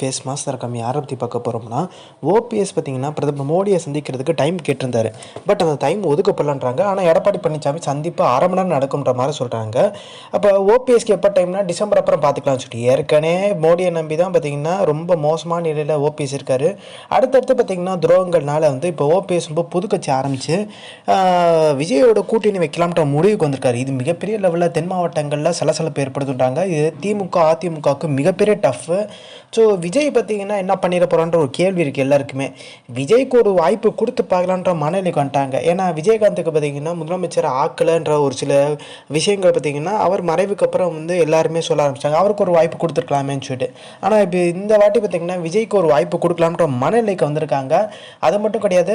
Face master கம்மி யாரை பற்றி பார்க்க போகிறோம்னா ஓபிஎஸ் பார்த்தீங்கன்னா பிரதமர் மோடியை சந்திக்கிறதுக்கு டைம் கேட்டிருந்தாரு. பட் அந்த டைம் ஒதுக்கப்படலான்றாங்க. ஆனால் எடப்பாடி பழனிசாமி சந்திப்பு அரை மணி நேரம் நடக்கும்ன்ற மாதிரி சொல்கிறாங்க அப்போ ஓபிஎஸ்க்கு எப்போ டைம்னா டிசம்பர் அப்புறம் பார்த்துக்கலாம்னு சொல்லிட்டு ஏற்கனவே மோடியை நம்பி தான் பார்த்தீங்கன்னா ரொம்ப மோசமான நிலையில் ஓபிஎஸ் இருக்கார். அடுத்தடுத்து பார்த்தீங்கன்னா துரோகங்கள்னால வந்து இப்போ ஓபிஎஸ் ரொம்ப புது கட்சி ஆரம்பித்து விஜயோட கூட்டணி வைக்கலாம்ன்ற முடிவுக்கு வந்திருக்காரு. இது மிகப்பெரிய லெவலில் தென் மாவட்டங்களில் சலசலப்பு ஏற்படுத்துட்டாங்க இது திமுக அதிமுகவுக்கு மிகப்பெரிய டஃப்பு ஸோ விஜய் பார்த்தீங்கன்னா என்ன பண்ணிட போகிறான்ற ஒரு கேள்வி இருக்குது எல்லாருக்குமே. விஜய்க்கு ஒரு வாய்ப்பு கொடுத்து பார்க்கலான்ற மனநிலைக்கு வந்துட்டாங்க ஏன்னா விஜயகாந்துக்கு பார்த்தீங்கன்னா முதலமைச்சர் ஆக்கலைன்ற ஒரு சில விஷயங்கள் பார்த்தீங்கன்னா அவர் மறைவுக்கு அப்புறம் வந்து எல்லாருமே சொல்ல ஆரம்பிச்சாங்க. அவருக்கு ஒரு வாய்ப்பு கொடுத்துருக்கலாமேன்னு சொல்லிட்டு. ஆனால் இப்போ இந்த வாட்டி பார்த்தீங்கன்னா விஜய்க்கு ஒரு வாய்ப்பு கொடுக்கலான்ற மனநிலைக்கு வந்திருக்காங்க. அது மட்டும் கிடையாது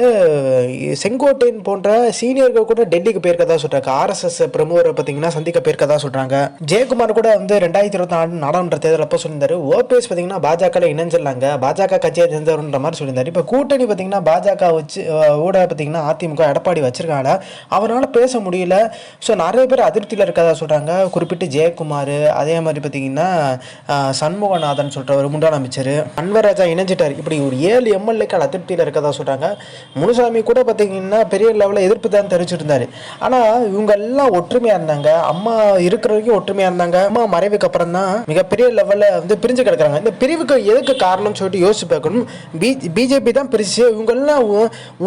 செங்கோட்டையன் போன்ற சீனியர்கள் கூட டெல்லிக்கு போயிருக்கதா சொல்கிறாங்க ஆர்எஸ்எஸ் பிரமுகரை பார்த்தீங்கன்னா சந்திக்க போயிருக்கதா சொல்கிறாங்க ஜெயக்குமார் கூட வந்து ரெண்டாயிரத்தி இருபத்தி நாலு நாடாளுமன்ற தேர்தல் அப்போ சொல்லியிருந்தாரு. ஓபிஎஸ் பார்த்தீங்கன்னா பாஜக இணைஞ்சிடலாங்க பாஜக கட்சியை சேர்ந்தவருன்ற மாதிரி சொல்லியிருந்தார். இப்போ கூட்டணி பார்த்தீங்கன்னா பாஜக வச்சு ஊட பார்த்தீங்கன்னா அதிமுக எடப்பாடி வச்சிருக்காங்க. அவரால் பேச முடியல. ஸோ நிறைய பேர் அதிருப்தியில் இருக்கதா சொல்கிறாங்க குறிப்பிட்டு ஜெயக்குமார் அதே மாதிரி பார்த்தீங்கன்னா சண்முகநாதன் சொல்கிற முன்னாள் அமைச்சர். அன்வராஜா இணைஞ்சிட்டார். இப்படி ஒரு ஏழு எம்எல்ஏக்கள் அதிருப்தியில் இருக்கதா சொல்கிறாங்க முனுசாமி கூட பார்த்தீங்கன்னா பெரிய லெவலில் எதிர்ப்பு தான் தெரிவிச்சிருந்தார். ஆனால் இவங்க எல்லாம் ஒற்றுமையாக இருந்தாங்க. அம்மா இருக்கிற வரைக்கும் ஒற்றுமையாக இருந்தாங்க. அம்மா மறைவுக்கு அப்புறம் தான் மிகப்பெரிய லெவலில் வந்து பிரிஞ்சு கிடக்குறாங்க. இந்த பிரிவுக்கு எதுக்கு காரணம்னு சொல்லிட்டு யோசிச்சு பார்க்கணும். பி பிஜேபி தான் பிரிச்சு இவங்கெல்லாம்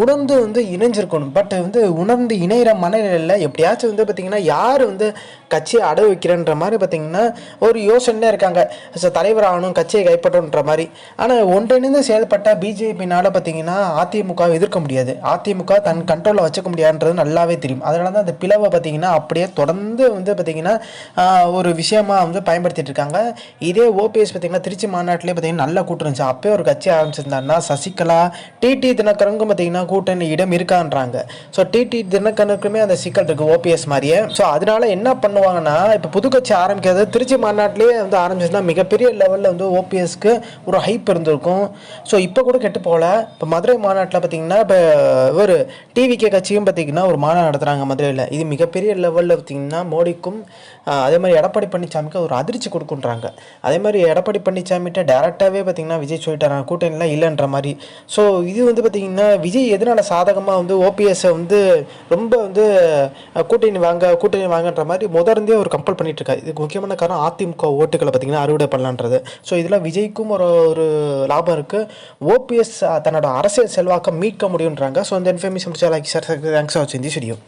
உணர்ந்து வந்து இணைஞ்சிருக்கணும். பட் வந்து உணர்ந்து இணைகிற மனநிலையில் எப்படியாச்சும் வந்து பார்த்திங்கன்னா யார் வந்து கட்சியை அடவு வைக்கிறன்ற மாதிரி பார்த்திங்கன்னா ஒரு யோசனை இருக்காங்க. தலைவர் ஆகணும் கட்சியை கைப்பற்றணுன்ற மாதிரி. ஆனால் ஒன்றிணைந்து செயல்பட்டால் பிஜேபினால் பார்த்திங்கன்னா அதிமுக எதிர்க்க முடியாது. அதிமுக தன் கண்ட்ரோலில் வச்சுக்க முடியாதுன்றது நல்லாவே தெரியும். அதனால தான் அந்த பிளவை பார்த்திங்கன்னா அப்படியே தொடர்ந்து வந்து பார்த்திங்கன்னா ஒரு விஷயமா வந்து பயன்படுத்திட்டு இருக்காங்க. இதே ஓபிஎஸ் பார்த்திங்கன்னா திருச்சி மாநாட்டிலே பார்த்திங்கன்னா நல்ல கூட்டம் இருந்துச்சு. அப்போயே ஒரு கட்சி ஆரம்பிச்சிருந்தாங்கன்னா சசிகலா டிடி தினகரனுக்கும் பார்த்தீங்கன்னா கூட்டணி இடம் இருக்கான்றாங்க. ஸோ டிடி தினகரனுக்குமே அந்த சிக்கல் இருக்குது ஓபிஎஸ் மாதிரியே. ஸோ அதனால என்ன பண்ணுவாங்கன்னா இப்போ புது கட்சி ஆரம்பிக்கிறது திருச்சி மாநாட்டிலேயே வந்து ஆரம்பிச்சிருந்தா மிகப்பெரிய லெவலில் வந்து ஓபிஎஸ்க்கு ஒரு ஹைப் இருந்திருக்கும். ஸோ இப்போ கூட கெட்டு போகல. இப்போ மதுரை மாநாட்டில் பார்த்தீங்கன்னா இப்போ ஒரு டிவிகே கட்சியும் பார்த்தீங்கன்னா ஒரு மாநாடு நடத்துகிறாங்க மதுரையில். இது மிகப்பெரிய லெவலில் பார்த்தீங்கன்னா மோடிக்கும் அதே மாதிரி எடப்பாடி பழனிசாமிக்கு ஒரு அதிர்ச்சி கொடுக்குன்றாங்க. அதே மாதிரி எடப்பாடி பழனிசாமிகிட்ட டேரெக்டாகவே பார்த்திங்கன்னா விஜய் சொல்லிட்டாராங்க கூட்டணிலாம் இல்லைன்ற மாதிரி. ஸோ இது வந்து பார்த்திங்கன்னா விஜய் எதனால் சாதகமாக வந்து ஓபிஎஸ்ஸை வந்து ரொம்ப வந்து கூட்டணி வாங்க கூட்டணி வாங்கன்ற மாதிரி முதர்ந்தே ஒரு கம்பல் பண்ணிகிட்ருக்காரு இதுக்கு முக்கியமான காரணம் அதிமுக ஓட்டுகளை பார்த்திங்கன்னா அறுவடை பண்ணலான்றது. ஸோ இதில் விஜய்க்கும் ஒரு ஒரு லாபம் இருக்குது ஓபிஎஸ் தன்னோட அரசியல் செல்வாக்கம் மீட்க முடியுன்றாங்க ஸோ இந்த இன்ஃபர்மேஷன் முடிச்சா லைக் சார் தேங்க்ஸ் வாட்சிங் தி வீடியோ